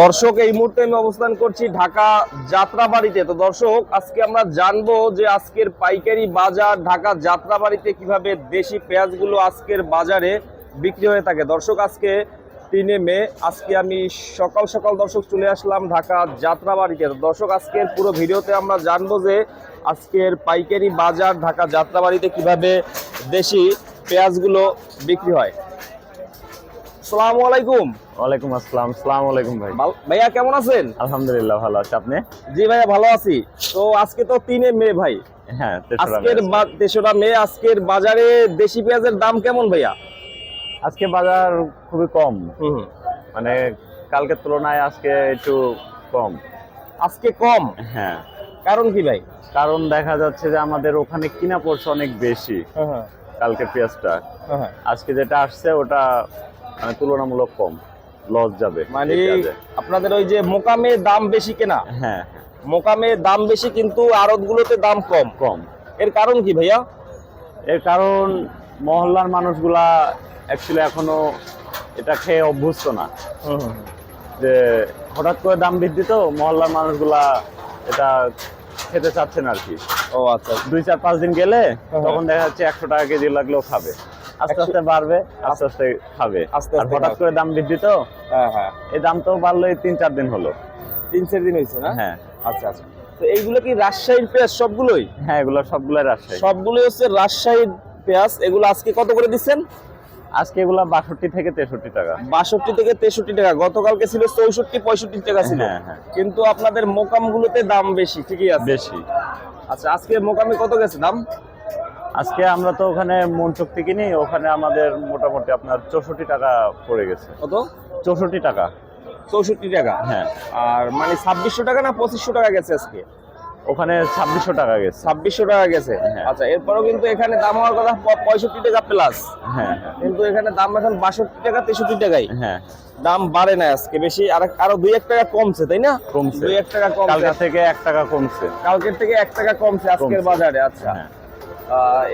দর্শক, এই মুহূর্তে আমি অবস্থান করছি ঢাকা যাত্রাবাড়িতে। তো দর্শক, আজকে আমরা জানব যে আজকের পাইকারি বাজার ঢাকা যাত্রাবাড়িতে কীভাবে দেশি পেঁয়াজগুলো আজকের বাজারে বিক্রি হয়ে থাকে। দর্শক, আজকে তিনে মে, আজকে আমি সকাল সকাল দর্শক চলে আসলাম ঢাকা যাত্রাবাড়িতে। দর্শক, আজকের পুরো ভিডিওতে আমরা জানব যে আজকের পাইকারি বাজার ঢাকা যাত্রাবাড়িতে কীভাবে দেশি পেঁয়াজগুলো বিক্রি হয়। আসসালামু আলাইকুম। ওয়ালাইকুম আসসালাম সালাম আলাইকুম ভাই। ভাইয়া কেমন আছেন? আলহামদুলিল্লাহ ভালো আছে আপনি? জি ভাইয়া ভালো আছি। তো আজকে তো তিনে মে ভাই। হ্যাঁ আজকের তেসরা মে আজকের বাজারে দেশি পেঁয়াজের দাম কেমন ভাইয়া? আজকে বাজার খুবই কম। মানে কালকের তুলনায় আজকে একটু কম। আজকে কম? হ্যাঁ। কারণ কি ভাই? কারণ দেখা যাচ্ছে যে আমাদের ওখানে কিনা পড়ছে অনেক বেশি কালকে পেঁয়াজটা। আজকে যেটা আসছে ওটা তুলনামূলক কম। লস যাবে মানে আপনাদের ওই যে মোকামে দাম বেশি কেনা? হ্যাঁ মোকামে দাম বেশি কিন্তু আড়ত গুলোতে দাম কম। কম। এর কারণ কি ভাইয়া? এর কারণ মহল্লার মানুষগুলা অ্যাকচুয়ালি এখনও এটা খেয়ে অভ্যস্ত না। যে হঠাৎ করে দাম বৃদ্ধি তো মহল্লার মানুষগুলা এটা খেতে চাচ্ছেন আর কি। ও আচ্ছা। দুই চার পাঁচ দিন গেলে হ্যাঁ। তখন দেখা যাচ্ছে একশো টাকা কেজি লাগলেও খাবে। আস্তে আস্তে বাড়বে। আস্তে আস্তে খাবে। আস্তে আর হঠাৎ করে দাম বৃদ্ধি তো? হ্যাঁ হ্যাঁ। এই দাম তো বাড়লো এই তিন চার দিন হলো। তিন চার দিন হয়েছে না? হ্যাঁ। আচ্ছা আচ্ছা। তো এইগুলো কি রাজশাহীর পেঁয়াজ সবগুলোই? হ্যাঁ এগুলো সবগুলোই রাজশাহী। সবগুলোই হচ্ছে রাজশাহীর পেঁয়াজ। এগুলো আজকে কত করে দিচ্ছেন? আজকে এগুলা বাষট্টি থেকে তেষট্টি টাকা। বাষট্টি থেকে তেষট্টি টাকা। গতকালকে ছিল চৌষট্টি পঁয়ষট্টি টাকা ছিল। হ্যাঁ, হ্যাঁ। কিন্তু আপনাদের মোকামগুলোতে দাম বেশি ঠিকই আছে। বেশি। আচ্ছা আজকে মোকামে কত গেছে দাম? আজকে আমরা তো ওখানে মনচুক্তি কিনি ওখানে আমাদের মোটামুটি আপনার চৌষট্টি টাকা পড়ে গেছে। কত? চৌষট্টি টাকা। চৌষট্টি টাকা? হ্যাঁ। আর মানে ছাব্বিশশো টাকা না পঁচিশশো টাকা গেছে আজকে? ওখানে ছাব্বিশশো টাকা গেছে। ছাব্বিশশো টাকা গেছে? হ্যাঁ। আচ্ছা এরপরেও কিন্তু এখানে দাম হওয়ার কথা পঁয়ষট্টি টাকা প্লাস হ্যাঁ। কিন্তু এখানে দাম এখন বাষট্টি টাকা তেষট্টি টাকাই। হ্যাঁ। দাম বাড়ে না আজকে বেশি আর আরও দুই এক টাকা কমছে তাই না? কমছে। দুই এক টাকা কমছে। কালকা থেকে এক টাকা কমছে। কালকের থেকে এক টাকা কমছে আজকের বাজারে আচ্ছা। হ্যাঁ।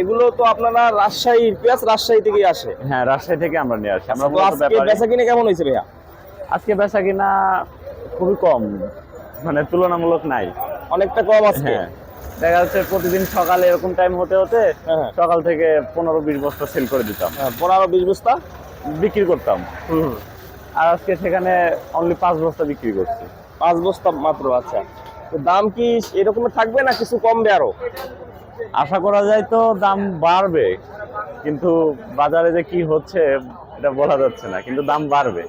এগুলো তো আপনারা রাজশাহীর পেঁয়াজ রাজশাহী থেকেই আসে। হ্যাঁ রাজশাহী থেকে আমরা নিয়ে আসি। আমরা আজকে বেচা কিনে কেমন হয়েছে ভাইয়া? আজকে বেচা কিনা খুবই কম মানে তুলনামূলক নাই। অনেকটা কম আছে হ্যাঁ দেখা যাচ্ছে প্রতিদিন সকালে এরকম টাইম হতে হতে হ্যাঁ। সকাল থেকে পনেরো বিশ বস্তা সেল করে দিতাম। হ্যাঁ, পনেরো বিশ বস্তা? বিক্রি করতাম। আর আজকে সেখানে অনলি পাঁচ বস্তা বিক্রি করছি। পাঁচ বস্তা মাত্র আচ্ছা। দাম কি এরকম থাকবে না কিছু কমবে আরও? আশা করা যায় তো দাম বাড়বে কিন্তু বাজারে যে কি হচ্ছে এটা বলা যাচ্ছে না কিন্তু দাম বাড়বে।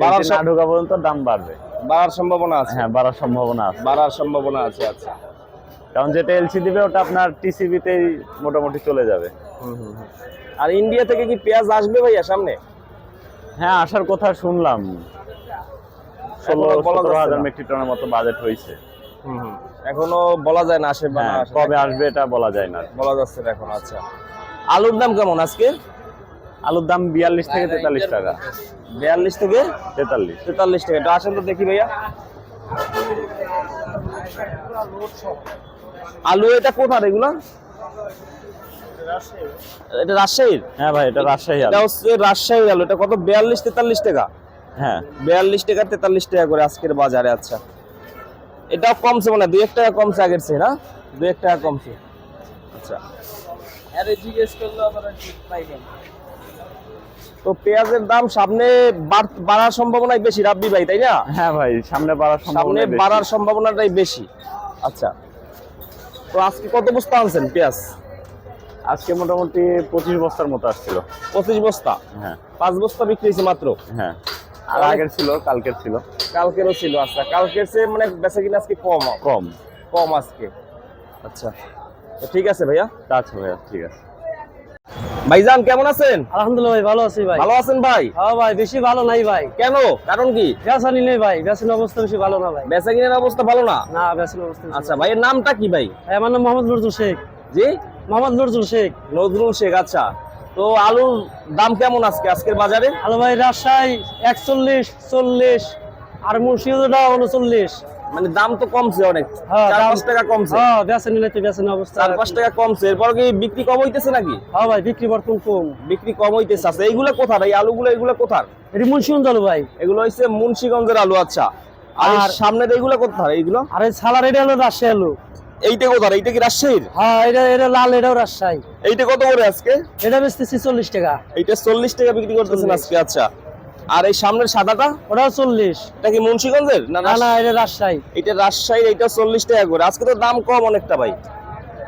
বাড়ার না ঢোকা পর্যন্ত দাম বাড়বে। বাড়ার সম্ভাবনা আছে? হ্যাঁ বাড়ার সম্ভাবনা আছে। বাড়ার সম্ভাবনা আছে আচ্ছা। কারণ যেটা এলসি দিবে ওটা আপনার টিসিবিতেই মোটামুটি চলে যাবে। আর ইন্ডিয়া থেকে কি পেঁয়াজ আসবে ভাইয়া সামনে? হ্যাঁ আসার কথা শুনলাম। ষোলো সতেরো হাজার মেট্রিক টনের মতো বাজেট হয়েছে। এখনও বলা যায় না আসে হ্যাঁ আসে। কবে আসবে এটা বলা যায় না। বলা যাচ্ছে না এখন আচ্ছা। আলুর দাম কেমন আজকে? আলুর দাম বিয়াল্লিশ থেকে তেতাল্লিশ টাকা। বিয়াল্লিশ থেকে তেতাল্লিশ। তেতাল্লিশ টাকা। এটা আসেন তো দেখি ভাইয়া। আলু এটা কোথার এগুলো? এটা রাজশাহীর? হ্যাঁ ভাই এটা রাজশাহী এটা হচ্ছে রাজশাহী আলু। এটা কত? বিয়াল্লিশ তেতাল্লিশ টাকা? হ্যাঁ। বিয়াল্লিশ টাকা তেতাল্লিশ টাকা করে আজকের বাজারে আচ্ছা। এটাও কমছে মানে দুই এক টাকা কমছে আগের চেয়ে না? দুই এক টাকা কমছে। আচ্ছা। তো পেঁয়াজের দাম সামনে বাড়- বাড়ার সম্ভাবনাই বেশি রাব্বি ভাই তাই না? হ্যাঁ ভাই সামনে বাড়ার সামনে বাড়ার সম্ভাবনাটাই বেশি। আচ্ছা। তো আজকে কত বস্তা আনছেন পেঁয়াজ? আজকে মোটামুটি পঁচিশ বস্তার মতো আসছিল। পঁচিশ বস্তা? হ্যাঁ। পাঁচ বস্তা বিক্রি হয়েছে মাত্র? হ্যাঁ। আগের ছিল কালকের ছিল। কালকেরও ছিল আচ্ছা। কালকের চেয়ে মানে বেচা কিনা আজকে কম। কম। কম আজকে। আচ্ছা। ঠিক আছে ভাইয়া? আছে ভাইয়া ঠিক আছে। ভাইজান কেমন আছেন? আলহামদুলিল্লাহ ভাই ভালো আছি ভাই। ভালো আছেন ভাই? হ্যাঁ ভাই বেশি ভালো নাই ভাই। কেন? কারণ কি? বেসানি নেই ভাই অবস্থা বেশি ভালো না ভাই। বেচা কিনার অবস্থা ভালো না? না অবস্থা আচ্ছা ভাইয়ের নামটা কি ভাই? ভাই, আমার নাম মোহাম্মদ নজরুল শেখ। জি? মোহাম্মদ নজরুল শেখ। নজরুল শেখ আচ্ছা। তো আলুর দাম কেমন আজকে? আজকের বাজারে? আলু ভাই রাজশাহী একচল্লিশ চল্লিশ আর মুর্শিদা উনচল্লিশ। মানে দাম তো কমছে অনেক। হ্যাঁ, চার পাঁচ টাকা কমছে। হ্যাঁ বেচে নিলে তো অবস্থা। চার পাঁচ টাকা কমছে। এরপর কি বিক্রি কম হইতেছে নাকি? হ্যাঁ ভাই বিক্রি বর্তমান কম। বিক্রি কম হইতেছে। আচ্ছা এইগুলো কোথার? এই আলুগুলো এগুলো কোথার? এটি মুন্সিগঞ্জ আলু ভাই। এগুলো হচ্ছে মুন্সিগঞ্জের আলু আচ্ছা। আর সামনের এইগুলো কোথার? এইগুলো? আর এই সালার এটা হলো আলু। এইটা কোথার? এইটা কি রাজশাহীর? হ্যাঁ এটা এটা লাল এটাও রাজশাহী। এইটা কত করে আজকে? এটা বেচতেছি চল্লিশ টাকা। এইটা চল্লিশ টাকা বিক্রি করতেছেন আজকে আচ্ছা। আর এই সামনের সাদাটা? ওটাও চল্লিশ। এটা কি মুন্সিগঞ্জের না না এটা রাজশাহী। এইটা রাজশাহীর এইটা চল্লিশ টাকা করে। আজকে তো দাম কম অনেকটা ভাই।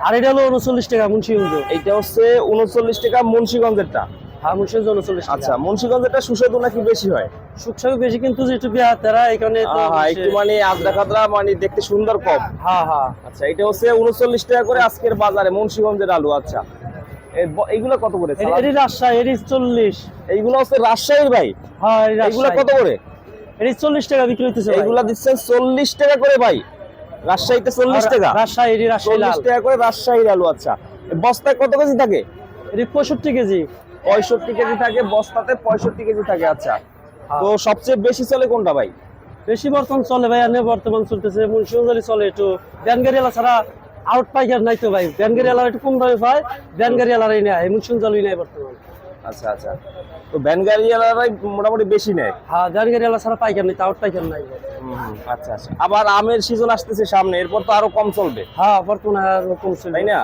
আর এটা হলো উনচল্লিশ টাকা মুন্সিগঞ্জ এইটা হচ্ছে উনচল্লিশ টাকা মুন্সিগঞ্জেরটা। হ্যাঁ মুন্সিগঞ্জ উনচল্লিশ আচ্ছা মুন্সিগঞ্জেরটা সুস্বাদু নাকি বেশি হয়? সুখসাগর বেশি কিন্তু যেটু তারা এখানে একটু মানে আদ্রা খাদ্রা মানে দেখতে সুন্দর কম। হ্যাঁ হ্যাঁ। আচ্ছা এটা হচ্ছে উনচল্লিশ টাকা করে আজকের বাজারে মুন্সিগঞ্জের আলু আচ্ছা। এইগুলো কত করে? এটি- রাজশাহী এটি চল্লিশ। এইগুলো হচ্ছে রাজশাহীর ভাই? হ্যাঁ এইগুলো কত করে? এটি চল্লিশ টাকা বিক্রি হইতেছে। এইগুলা দিচ্ছেন চল্লিশ টাকা করে ভাই। রাজশাহীতে চল্লিশ টাকা। রাজশাহী চল্লিশ টাকা করে রাজশাহীর আলু আচ্ছা। বস্তায় কত কেজি থাকে? এটি পঁয়ষট্টি কেজি। পঁয়ষট্টি কেজি থাকে বস্তাতে পঁয়ষট্টি কেজি থাকে আচ্ছা। হ্যাঁ। তো সবচেয়ে বেশি চলে কোনটা ভাই? বেশি বর্তমান চলে ভাই এনে বর্তমান চলতেছে মুন্সিগঞ্জ চলে একটু। ব্যানগাড়ি এলা ছাড়া আউট পাইকার নাই তো ভাই। ব্যানগাড়ি এলার একটু কম দামে পায় ব্যানগাড়ি এলারাই নেয় মুন্সিগঞ্জ আলুই নেয় বর্তমান। আচ্ছা আচ্ছা। তো ভ্যান গাড়িওয়ালারাই মোটামুটি বেশি নেয়? হ্যাঁ ব্যানগাড়ি এলা ছাড়া পাইকার নেই আউট পাইকার নাই। আচ্ছা আচ্ছা। আবার আমের সিজন আসতেছে সামনে এরপর তো আরও কম চলবে। হ্যাঁ বর্তমানে আর কম চলে তাই না?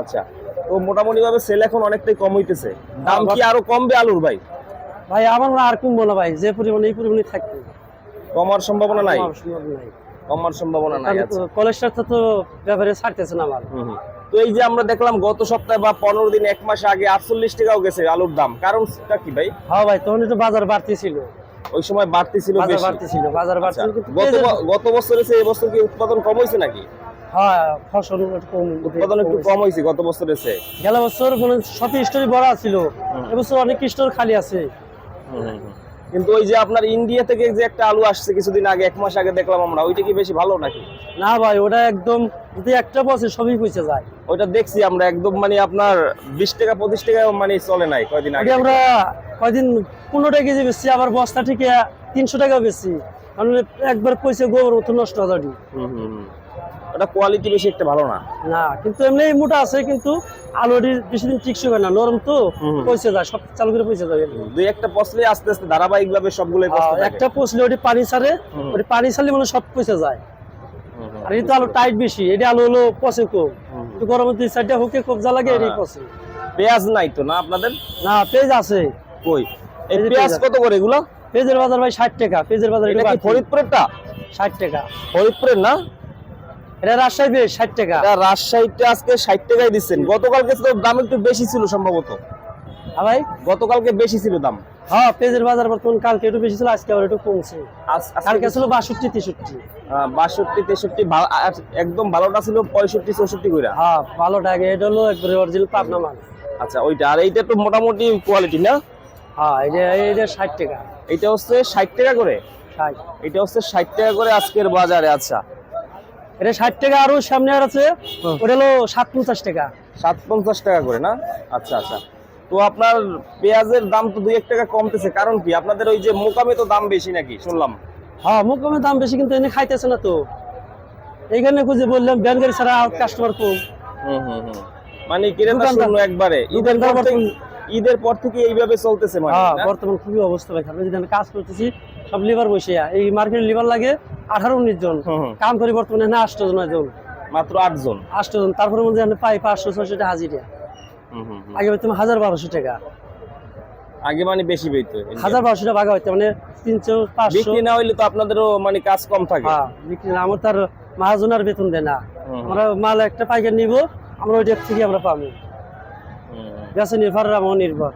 আচ্ছা। তো মোটামুটি ভাবে সেল এখন অনেকটাই কম হইতেছে। দাম কি আরও কমবে আলুর ভাই? ভাই আমার আর কমবো না ভাই যে পরিমাণে এই পরিমাণে থাকবে। কমার সম্ভাবনা নাই? কমার সম্ভাবনা নাই। আচ্ছা। তো ব্যাপারে ছাড়তেছে না আমার। তো এই যে আমরা দেখলাম গত সপ্তাহে বা পনেরো দিন এক মাস আগে আটচল্লিশ টাকাও গেছে আলুর দাম। কারণটা কি ভাই? হ্যাঁ ভাই তখন একটু বাজার বাড়তি ছিল ওই সময় বাড়তি ছিল বাজার বাড়তি ছিল বাজার বাড়তি গত বছর এসে এই বছর কি উৎপাদন কম হয়েছে নাকি? হ্যাঁ ফসল কম উৎপাদন একটু কম হয়েছে। গত বছর এসে। গেল বছর মানে স্টোরি বড় ছিল এবছর অনেক স্টোর খালি আছে। কিন্তু ওই যে আপনার ইন্ডিয়া থেকে যে একটা আলু আসছে কিছুদিন আগে এক মাস আগে দেখলাম আমরা ওইটা কি বেশি ভালো নাকি? না ভাই ওটা একদম যদি একটা বছর সবই পয়সা যায়। দেখছি আমরা একদম মানে আপনার বিশ টাকা পঁচিশ টাকা মানে চলে নাই কয়দিন আগে আমরা কয়দিন পনেরো টাকা কেজি বেশি আবার বস্তা ঠিক তিনশো টাকা বেশি একবার পয়সা গোবর মতো নষ্ট হয়ে হুম। ওটা কোয়ালিটি বেশি একটা ভালো না। না কিন্তু এমনি মোটা আছে কিন্তু আলুটি বেশি দিন না নরম তো পয়সা যায় সব চালু করে পয়সা দুই একটা পচলে আস্তে আস্তে ধারাবাহিক ভাবে সবগুলোই। একটা পচলে ওটি পানি ছাড়ে ওটি পানি ছাড়লে মানে সব পয়সা যায়। আর এটা আলু টাইট বেশি এটা আলু হলো পচে কম তো গরমের দুই সাইডটা হুকে কবজা লাগে এটাই হ্যাঁ। পচে। পেঁয়াজ নাই তো না আপনাদের? না পেঁয়াজ আছে। কই? এই পেঁয়াজ কত করে এগুলো? পেঁয়াজের বাজার ভাই ষাট টাকা পেঁয়াজের বাজার এটা। ফরিদপুরেরটা? ষাট টাকা। ফরিদপুরের না? এটা রাজশাহী বেশ ষাট টাকা। এটা রাজশাহীতে আজকে ষাট টাকায় দিচ্ছেন। গতকালকে তো দাম একটু বেশি ছিল সম্ভবত। হ্যাঁ ভাই। গতকালকে বেশি ছিল দাম। হ্যাঁ পেঁয়াজের বাজার বর্তমান কালকে একটু বেশি ছিল আজকে আবার একটু কমছে। আজ- কালকে ছিল বাষট্টি তেষট্টি। আহ, বাষট্টি তেষট্টি একদম ভালোটা ছিল পঁয়ষট্টি চৌষট্টি করে হ্যাঁ ভালো টাকা এটা হলো একবারে অরিজিনাল পাবনা মাল। আচ্ছা ওইটা। আর এইটা তো মোটামুটি কোয়ালিটি না? হ্যাঁ এটা এটা ষাট টাকা। এইটা হচ্ছে ষাট টাকা করে? ষাট। এটা হচ্ছে ষাট টাকা করে আজকের বাজারে আচ্ছা। এটা ষাট টাকা আরও সামনে আর আছে। ওটা হলো সাত পঞ্চাশ টাকা। সাত পঞ্চাশ টাকা করে না? আচ্ছা আচ্ছা। তো আপনার পেঁয়াজের দাম তো দুই এক টাকা কমতেছে। কারণ কি? আপনাদের ওই যে মোকামে তো দাম বেশি নাকি? শুনলাম। হ্যাঁ মুখমের দাম বেশি কিন্তু এনে খাইতেছে না তো। এইখানে খুঁজে বললাম গাড়ি ছাড়া কাস্টমার কম। হুম হুম হুম। মানে শূন্য একবারে। ঈদের পর থেকে এইভাবে চলতেছে মানে হ্যাঁ বর্তমান খুবই অবস্থা ভাই। আমি যদি আমি কাজ করতেছি সব লিভার বসে এই মার্কেটে লিভার লাগে আঠারো উনিশ জন। কাম করি বর্তমানে না আষ্ট জন জন মাত্র আটজন আষ্ট জন। তারপরে মধ্যে পাই পাঁচশো ছয়শো টাকা হাজিরা। আগে হইতে হাজার বারোশো টাকা। আগে মানে বেশি হাজার বারোশো টাকা ভাগা হইতে মানে তিনশো পাঁচশো। বিক্রি না হইলে তো আপনাদেরও মানে কাজ কম থাকে। হ্যাঁ বিক্রি না, আমার তার মহাজনের বেতন দেয় না। আমরা মাল একটা পাইকার নিব আমরা ওইটা থেকে আমরা পাবো। বেছে নির্ভর আমার নির্ভর।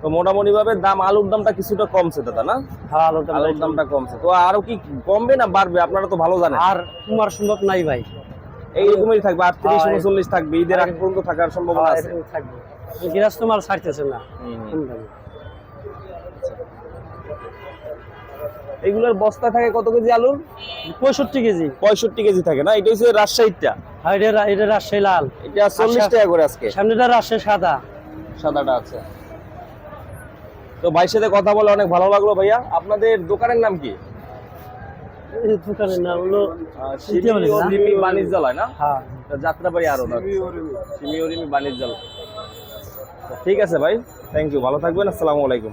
তো মোটামুটি ভাবে দাম আলুর দামটা কিছুটা কমছে দাদা না? হ্যাঁ আলুর দাম আলুর দামটা কমছে। তো আরও কি কমবে না বাড়বে? আপনারা তো ভালো জানেন। আর কুমার সম্ভব নাই ভাই। এইরকমই থাকবে আটত্রিশ হ্যাঁ, উনচল্লিশ থাকবে ঈদের আগে পর্যন্ত থাকার সম্ভাবনা হ্যাঁ, আছে থাকবে। গৃহস্থ মাল ছাড়তেছে না। এইগুলোর বস্তা থাকে কত কেজি আলুর? পঁয়ষট্টি কেজি। পঁয়ষট্টি কেজি থাকে না? এটা হচ্ছে রাজশাহীটা এটা এটা রাজশাহী লাল। এটা চল্লিশ আচ্ছা। টাকা করে আজকে। সামনেটা রাজশাহী সাদা। সাদাটা আছে। তো ভাইয়ের সাথে কথা বলে অনেক ভালো লাগল ভাইয়া। আপনাদের দোকানের নাম কি? দোকানের নাম হলো বাণিজ্যালয় না? হ্যাঁ। যাত্রাবাড়ি আরও না? বাণিজ্যালয়। ঠিক আছে ভাই। থ্যাংক ইউ ভালো থাকবেন। আসসালামু আলাইকুম।